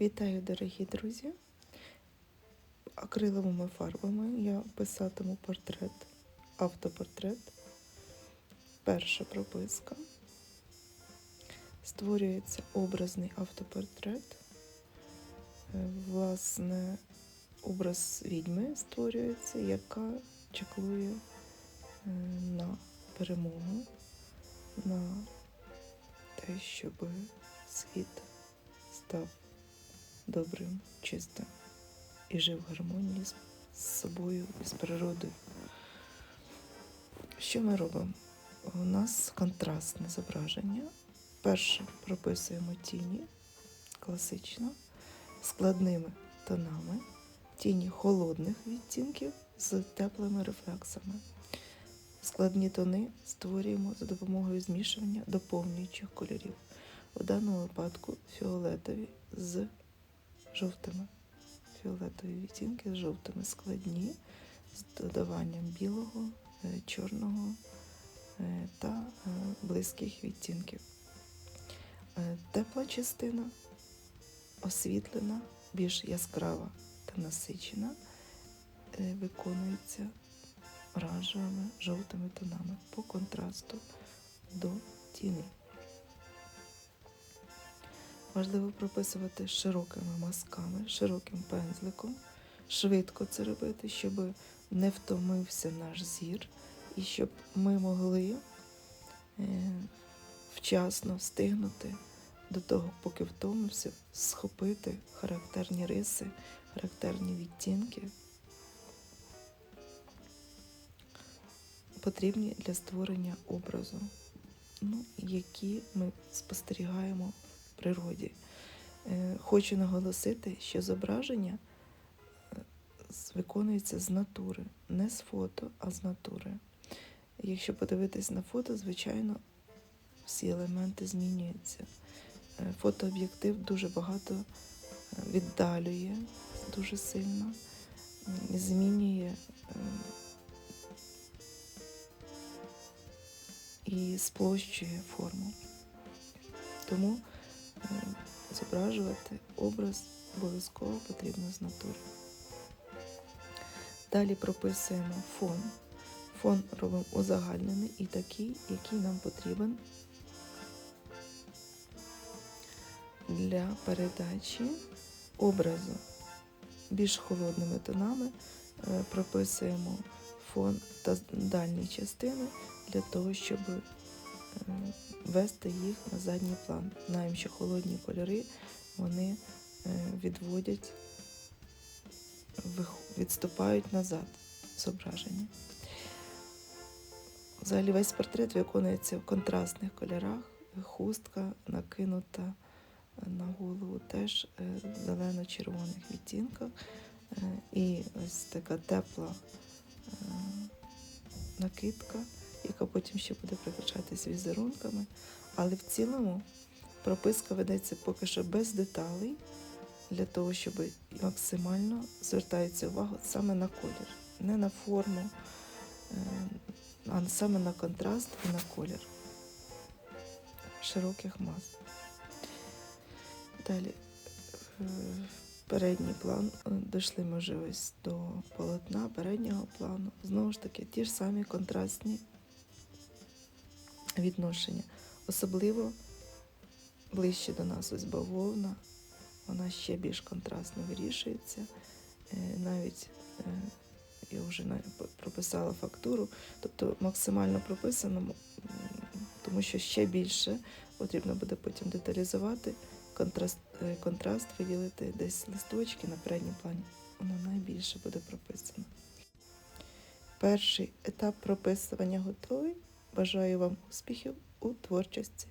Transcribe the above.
Вітаю, дорогі друзі! Акриловими фарбами я писатиму портрет, автопортрет. Перша прописка. Створюється образний автопортрет. Е, Власне, образ відьми створюється, яка чаклує е, на перемогу, на те, щоб світ став добрим, чистим і жив в гармонії з собою і з природою. Що ми робимо? У нас контрастне зображення. Перше прописуємо тіні класично, складними тонами, тіні холодних відтінків з теплими рефлексами. Складні тони створюємо за допомогою змішування доповнюючих кольорів. У даному випадку фіолетові з жовтими. Фіолетові відтінки з жовтими складні, з додаванням білого, е, чорного е, та е, близьких відтінків. Тепла частина освітлена, більш яскрава та насичена, виконується оранжевими жовтими тонами по контрасту до тіни. Важливо прописувати широкими мазками, широким пензликом, швидко це робити, щоб не втомився наш зір, і щоб ми могли е, вчасно встигнути до того, поки втомився, схопити характерні риси, характерні відтінки, потрібні для створення образу, ну, які ми спостерігаємо природі. Е, Хочу наголосити, що зображення е, виконується з натури, не з фото, а з натури. Якщо подивитись на фото, звичайно, всі елементи змінюються. Е, Фотооб'єктив дуже багато віддалює дуже сильно, змінює і сплощує форму. Тому зображувати образ обов'язково потрібно з натури. Далі прописуємо фон. Фон робимо узагальнений і такий, який нам потрібен для передачі образу. Більш холодними тонами е, прописуємо фон та дальні частини для того, щоб е, вести їх на задній план. Знаємо, що холодні кольори вони е, відводять, відступають назад зображення. Взагалі весь портрет виконується в контрастних кольорах. Хустка накинута на голову теж е, в зелено-червоних відтінках. Е, І ось така тепла е, накидка, яка потім ще буде прикрашатись візерунками. Але в цілому прописка ведеться поки що без деталей, для того, щоб максимально звертається увага саме на колір, не на форму, е, а саме на контраст і на колір широких мас. Далі е, передній план. Е, Дійшли ми вже ось до полотна переднього плану. Знову ж таки, ті ж самі контрастні відношення. Особливо ближче до нас ось бавовна, вона ще більш контрастно вирішується. Е, Навіть е, я вже прописала фактуру, тобто максимально прописано, тому що ще більше потрібно буде потім деталізувати, контраст, е, контраст виділити десь листочки на передній плані. Воно найбільше буде прописано. Перший етап прописування готовий. Бажаю вам успіхів у творчості.